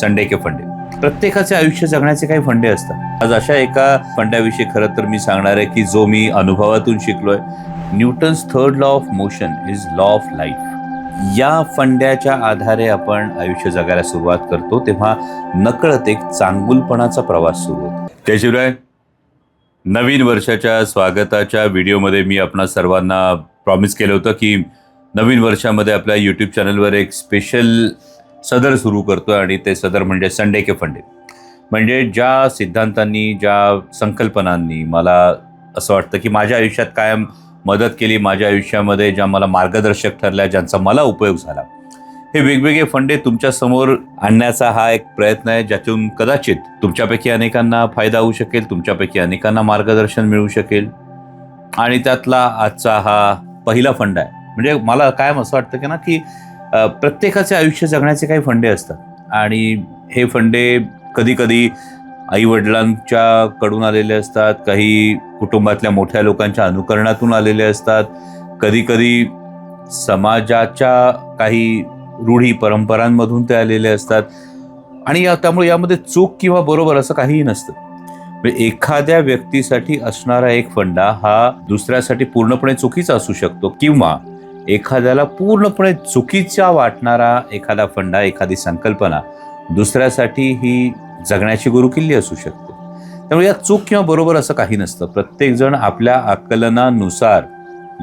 Sunday के फंडे प्रत्येकाचे आयुष्य जगण्याचे काही फंडे असतात. आज अशा एका फंड्याविषयी खरं तर मी सांगणार आहे की जो मी अनुभवातून शिकलोय Newton's third law of motion is law of life या फंड्याच्या आधारे आपण आयुष्य जगायला सुरुवात करतो तेव्हा नकळत एक चांगुलपणाचा प्रवास सुरू होतो. त्याशिवाय नवीन वर्षाच्या स्वागताच्या व्हिडिओमध्ये मी आपणा सर्वांना प्रॉमिस केलं होतं की नवीन वर्षामध्ये आपल्या यूट्यूब चॅनलवर एक स्पेशल सदर सुरू करतो आणि ते सदर म्हणजे संडे के फंडे म्हणजे ज्या सिद्धांतांनी ज्या संकल्पनांनी मला असं वाटतं की माझ्या आयुष्यात कायम मदत केली माझ्या आयुष्यामध्ये ज्या मला मार्गदर्शक ठरल्या ज्यांचा मला उपयोग झाला हे वेगवेगळे फंडे तुमच्यासमोर आणण्याचा हा एक प्रयत्न आहे ज्यातून कदाचित तुमच्यापैकी अनेकांना फायदा होऊ शकेल तुमच्यापैकी अनेकांना मार्गदर्शन मिळू शकेल. आणि त्यातला आजचा हा पहिला फंड आहे. म्हणजे मला कायम असं वाटतं की ना की प्रत्येकाचे आयुष्य जगण्याचे काही फंडे असतात. आणि हे फंडे कधी कधी आई वडिलांच्या कडून आलेले असतात काही कुटुंबातल्या मोठ्या लोकांच्या अनुकरणातून आलेले असतात. कधी कधी समाजाच्या काही रूढी परंपरांमधून ते आलेले असतात. आणि या त्यामुळे यामध्ये चूक किंवा बरोबर असं काहीही नसतं. म्हणजे एखाद्या व्यक्तीसाठी असणारा एक फंडा हा दुसऱ्यासाठी पूर्णपणे चुकीचा असू शकतो किंवा एखाद्याला पूर्णपणे चुकीचा वाटणारा एखादा फंडा एखादी संकल्पना दुसऱ्यासाठी ही जगण्याची गुरुकिल्ली असू शकते. त्यामुळे या चूक किंवा बरोबर असं काही नसतं. प्रत्येकजण आपल्या आकलनानुसार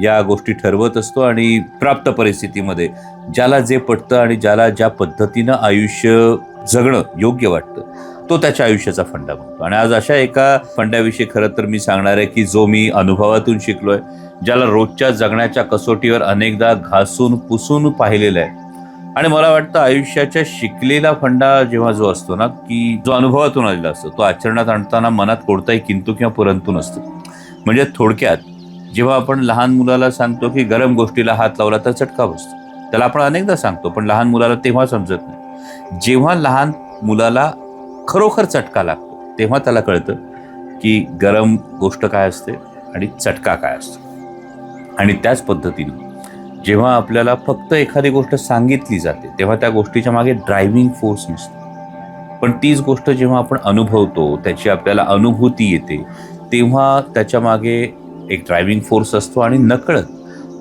या गोष्टी ठरवत असतो आणि प्राप्त परिस्थितीमध्ये ज्याला जे पटतं आणि ज्याला ज्या पद्धतीनं आयुष्य जगणं योग्य वाटतं तो त्याच्या आयुष्याचा फंडा बनतो आणि आज अशा एका फंड्याविषयी खरं तर मी सांगणार आहे की जो मी अनुभवातून शिकलोय ज्याला रोजच्या जगण्याच्या कसोटीवर अनेकदा घासून पुसून पाहिलेलं आहे. आणि मला वाटतं आयुष्याच्या शिकलेला फंडा जेव्हा जो असतो ना की जो अनुभवातून आलेला असतो तो आचरणात आणताना मनात कोणताही किंतू किंवा परंतु नसतो. म्हणजे थोडक्यात जेव्हा आपण लहान मुलाला सांगतो की गरम गोष्टीला हात लावला तर चटका बसतो. त्याला आपण अनेकदा सांगतो पण लहान मुलाला तेव्हा समजत नाही. जेव्हा लहान मुलाला खरोखर चटका लागतो. तेव्हा त्याला कळतं की गरम गोष्ट काय असते आणि चटका काय असतो. आणि त्याच पद्धतीनं जेव्हा आपल्याला फक्त एखादी गोष्ट सांगितली जाते तेव्हा त्या गोष्टीच्या मागे ड्रायव्हिंग फोर्स नसतो. पण तीच गोष्ट जेव्हा आपण अनुभवतो त्याची आपल्याला अनुभूती येते तेव्हा त्याच्यामागे एक ड्रायव्हिंग फोर्स असतो आणि नकळत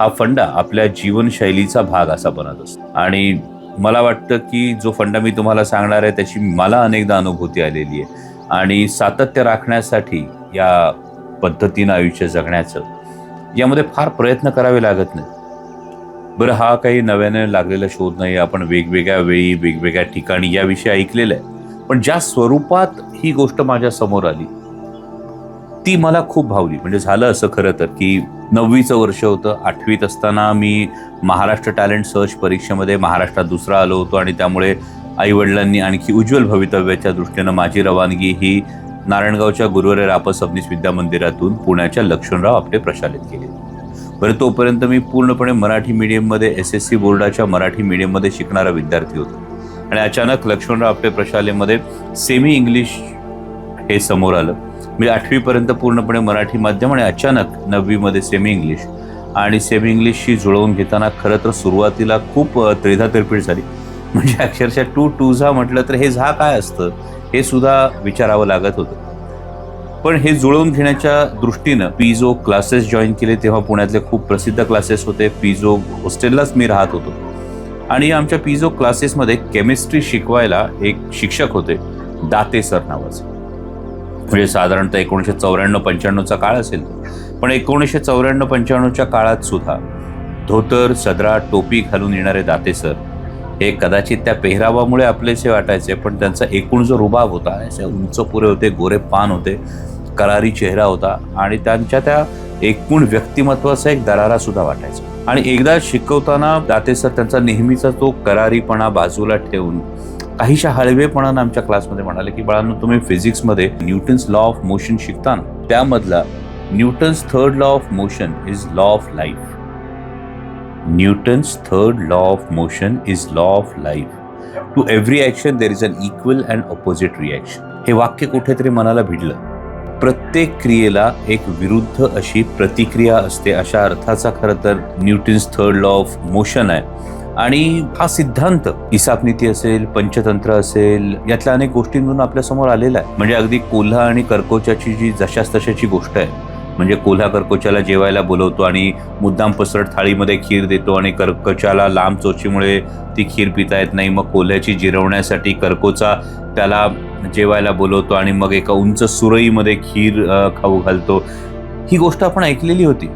हा फंडा आपल्या जीवनशैलीचा भाग असा बनत असतो. आणि मला वाटतं की जो फंडा मी तुम्हाला सांगणार आहे त्याची मला अनेकदा अनुभूती आलेली आहे. आणि सातत्य राखण्यासाठी या पद्धतीनं आयुष्य जगण्याचं यामध्ये फार प्रयत्न करावे लागत नाही बरं हा काही नव्याने लागलेला शोध नाही आपण वेगवेगळ्या वेळी वेगवेगळ्या ठिकाणी याविषयी ऐकलेलं आहे. पण ज्या स्वरूपात ही गोष्ट माझ्यासमोर आली ती मला खूप भावली. म्हणजे झालं असं खरं तर की नववीचं वर्ष होतं. आठवीत असताना मी महाराष्ट्र टॅलेंट सर्च परीक्षेमध्ये महाराष्ट्रात दुसरा आलो होतो आणि त्यामुळे आईवडिलांनी आणखी उज्ज्वल भवितव्याच्या दृष्टीनं माझी रवानगी ही नारायणगावच्या गुरुवारे राप सबनीस विद्या मंदिरातून पुण्याच्या लक्ष्मणराव आपटे प्रशालित केली. बरं तोपर्यंत मी पूर्णपणे मराठी मीडियममध्ये एस एस सी बोर्डाच्या मराठी मीडियममध्ये शिकणारा विद्यार्थी होतो. आणि अचानक लक्ष्मणराव आपटे प्रशालेमध्ये सेमी इंग्लिश हे समोर आलं. मी आठवीपर्यंत पूर्णपणे मराठी माध्यम आणि अचानक नववीमध्ये सेमी इंग्लिश आणि सेमी इंग्लिशशी जुळवून घेताना खरं तर सुरुवातीला खूप अ, तिरपीट झाली. म्हणजे अक्षरशः टू टू झा म्हटलं तर हे झा काय असतं हे सुद्धा विचारावं लागत होतं. पण हे जुळवून घेण्याच्या दृष्टीनं पिझो क्लासेस जॉईन केले तेव्हा पुण्यातले खूप प्रसिद्ध क्लासेस होते. पिझो हॉस्टेललाच मी राहत होतो. आणि आमच्या पिझो क्लासेसमध्ये केमिस्ट्री शिकवायला एक शिक्षक होते दाते सर नावाचे. म्हणजे साधारणतः एकोणीसशे चौऱ्याण्णव पंच्याण्णवचा काळ असेल पण एकोणीसशे चौऱ्याण्णव पंच्याण्णवच्या काळात सुद्धा धोतर सदरा टोपी घालून येणारे दाते सर हे कदाचित त्या पेहरावामुळे आपलेसे वाटायचे पण त्यांचा एकूण जो रुबाब होता असे उंच पुरे होते गोरे पान होते करारी चेहरा होता आणि त्यांच्या त्या एकूण व्यक्तिमत्वाचा एक दरारा सुद्धा वाटायचा. आणि एकदा शिकवताना दाते सर त्यांचा नेहमीचा तो करारीपणा बाजूला ठेवून काहीशा हळवेपणानं आमच्या क्लासमध्ये म्हणाले की बाळांनो तुम्ही फिजिक्समध्ये न्यूटन्स लॉ ऑफ मोशन शिकताना. त्यामधला Newton's third law of motion is law of life Newton's third law of motion is law of life to every action there is an equal and opposite reaction हे वाक्य कुठेतरी मनाला भिडलं. प्रत्येक क्रियेला एक विरुद्ध अशी प्रतिक्रिया असते अशा अर्थाचा खरं तर Newton's third law of motion आहे. आणि हा सिद्धांत इसापनीती असेल पंचतंत्र असेल यातल्या अनेक गोष्टींमधून आपल्यासमोर आलेला आहे. म्हणजे अगदी कोल्हा आणि कर्कोचाची जी जशास तशाची गोष्ट आहे म्हणजे कोल्हा कर्कोच्याला जेवायला बोलवतो आणि मुद्दाम पसरट थाळीमध्ये खीर देतो आणि कर्कोचाला लांब चोचीमुळे ती खीर पिता येत नाही. मग कोल्ह्याची जिरवण्यासाठी कर्कोचा त्याला जेवायला बोलवतो आणि मग एका उंच सुरईमध्ये खीर खाऊ घालतो. ही गोष्ट आपण ऐकलेली होती.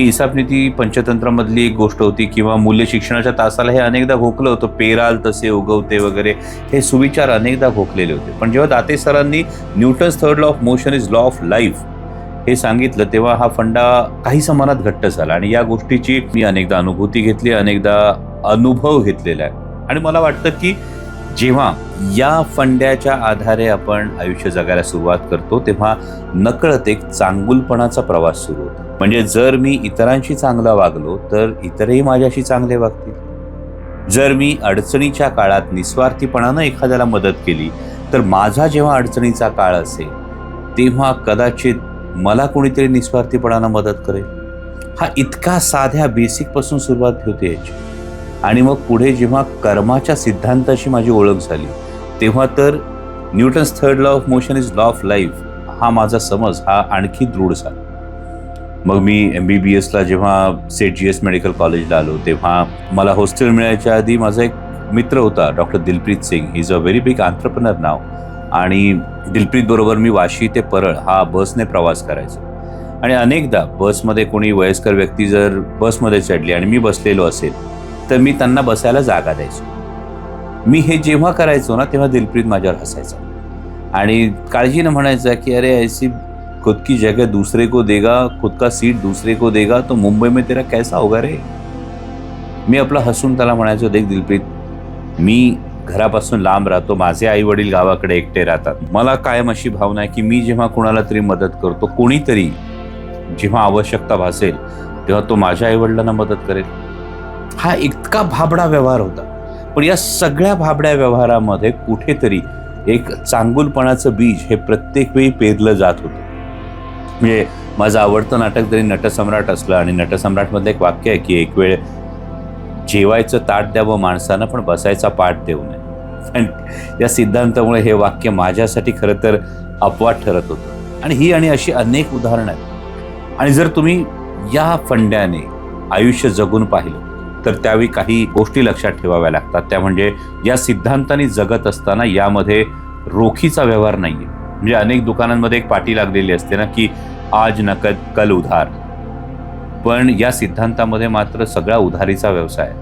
ही इसापनीती पंचतंत्रामधली एक गोष्ट होती किंवा मूल्य शिक्षणाच्या तासाला हे अनेकदा घोकलं होतं पेराल तसे उगवते वगैरे हे सुविचार अनेकदा घोकलेले होते. पण जेव्हा दाते सरांनी Newton's third law of motion is law of life हे सांगितलं तेव्हा हा फंडा काही समानात घट्ट झाला. आणि या गोष्टीची मी अनेकदा अनुभूती घेतली अनेकदा अनुभव घेतलेला आहे. आणि मला वाटतं की जेव्हा या फंड्याच्या आधारे आपण आयुष्य जगायला सुरुवात करतो तेव्हा नकळत एक चांगुलपणाचा प्रवास सुरू होतो. म्हणजे जर मी इतरांशी चांगला वागलो तर इतरही माझ्याशी चांगले वागतील. जर मी अडचणीच्या काळात निस्वार्थीपणानं एखाद्याला मदत केली तर माझा जेव्हा अडचणीचा काळ असेल तेव्हा कदाचित मला कोणीतरी निस्वार्थीपणानं मदत करेल. हा इतका साध्या बेसिकपासून सुरुवात होते याची. आणि मग पुढे जेव्हा कर्माच्या सिद्धांताशी माझी ओळख झाली तेव्हा तर Newton's third law of motion is law of life हा माझा समज हा आणखी दृढ झाला. मग मी एम बी बी एसला जेव्हा सेट जी एस मेडिकल कॉलेजला आलो तेव्हा मला हॉस्टेल मिळायच्या आधी माझा एक मित्र होता doctor Dilpreet Singh. He is a very big entrepreneur नाव आणि दिलप्रीत बरोबर मी वाशी ते परळ हा बसने प्रवास करायचो. आणि अनेकदा बसमध्ये कोणी वयस्कर व्यक्ती जर बसमध्ये चढली आणि मी बसलेलो असेल तर मी त्यांना बसायला जागा द्यायचो. मी हे जेव्हा करायचो ना तेव्हा दिलप्रीत माझ्यावर हसायचा. आणि काळजीनं म्हणायचा की अरे ऐसी खुद की जगह दूसरे को देगा खुद का सीट दूसरे को देगा तो मुंबई में तेरा कैसा होगा रे? मी आपला हसून त्याला म्हणायचो देख दिलप्रीत मी घरापासून लांब राहतो माझे आई वडील गावाकडे एकटे राहतात. मला कायम अशी भावना आहे की मी जेव्हा कोणाला तरी मदत करतो कोणीतरी जेव्हा आवश्यकता भासेल तेव्हा तो माझ्या आई वडिलांना मदत करेल. हा इतका भाबडा व्यवहार होता. पण या सगळ्या भाबड्या व्यवहारामध्ये कुठेतरी एक चांगुलपणाचं बीज हे प्रत्येक वेळी पेरलं जात होतं. म्हणजे माझं आवडतं नाटक जरी नटसम्राट असलं आणि नटसम्राटमधलं एक वाक्य आहे की एक वेळ जेवायचं ताट द्यावं माणसानं पण बसायचा पाठ देऊ नये. आणि या सिद्धांतामुळे हे वाक्य माझ्यासाठी खरं तर अपवाद ठरत होतं. आणि ही आणि अशी अनेक उदाहरणं आहेत. आणि जर तुम्ही या फंड्याने आयुष्य जगून पाहिलं तर त्यावेळी काही गोष्टी लक्षात ठेवाव्या लागतात. त्या म्हणजे या सिद्धांताने जगत असताना यामध्ये रोखीचा व्यवहार नाही आहे म्हणजे अनेक दुकानांमध्ये एक पाटी लागलेली असते ना की आज नकद कल उधार. पण या सिद्धांतामध्ये मात्र सगळा उधारीचा व्यवसाय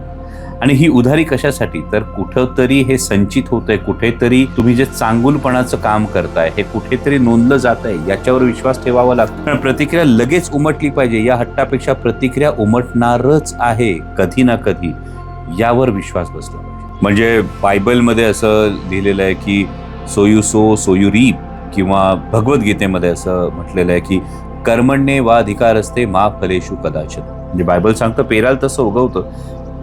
आणि ही उधारी कशासाठी? तर कुठंतरी हे संचित होतंय कुठेतरी तुम्ही जे चांगुलपणाचं काम करताय हे कुठेतरी नोंदलं जात आहे याच्यावर विश्वास ठेवावा लागतो. पण प्रतिक्रिया लगेच उमटली पाहिजे या हट्टापेक्षा प्रतिक्रिया उमटणारच आहे कधी ना कधी. यावर विश्वास बसला पाहिजे. म्हणजे बायबलमध्ये असं लिहिलेलं आहे की सोयू सो सोयू रीप किंवा भगवद्गीतेमध्ये असं म्हटलेलं आहे की कर्मण्ये वा अधिकार असते मा फलेशु कदाचित. म्हणजे बायबल सांगतं पेराल तसं उगवतं.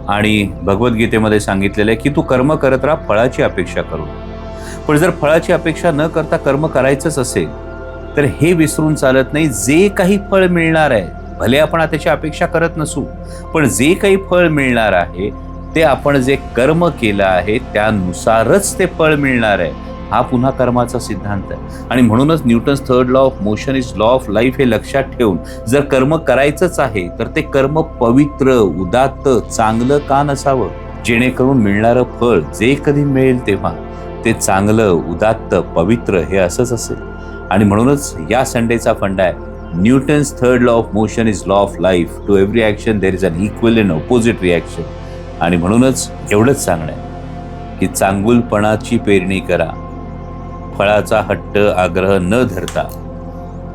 आणि भगवद्गीतेमध्ये सांगितलेलं आहे की तू कर्म करत राहा फळाची अपेक्षा करू. पण जर फळाची अपेक्षा न करता कर्म करायचंच असेल तर हे विसरून चालत नाही जे काही फळ मिळणार आहे भले आपण त्याची अपेक्षा करत नसू पण जे काही फळ मिळणार आहे ते आपण जे कर्म केलं आहे त्यानुसारच ते फळ मिळणार आहे. हा पुन्हा कर्माचा सिद्धांत आहे. आणि म्हणूनच Newton's third law of motion is law of life हे लक्षात ठेवून जर कर्म करायचंच आहे तर ते कर्म पवित्र उदात्त चांगलं का नसावं? जेणेकरून मिळणारं फळ जे कधी मिळेल तेव्हा ते चांगलं उदात्त पवित्र हे असंच असेल. आणि म्हणूनच या संडेचा फंडा आहे. Newton's third law of motion is law of life to every action there is an equal and opposite reaction आणि म्हणूनच एवढंच सांगणं आहे की चांगुलपणाची पेरणी करा. फळाचा हट्ट आग्रह न धरता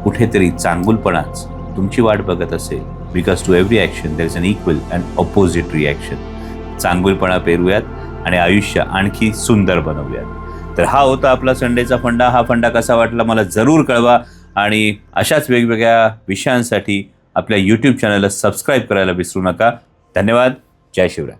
कुठेतरी चांगुलपणाच तुमची वाट बघत असेल. Because to every action there is an equal and opposite reaction चांगुलपणा पेरूयात आणि आयुष्य आणखी सुंदर बनवूयात. तर हा होता आपला संडेचा फंडा. हा फंडा कसा वाटला मला जरूर कळवा आणि अशाच वेगवेगळ्या विषयांसाठी आपल्या यूट्यूब चॅनलला सबस्क्राईब करायला विसरू नका. धन्यवाद. जय शिवराय.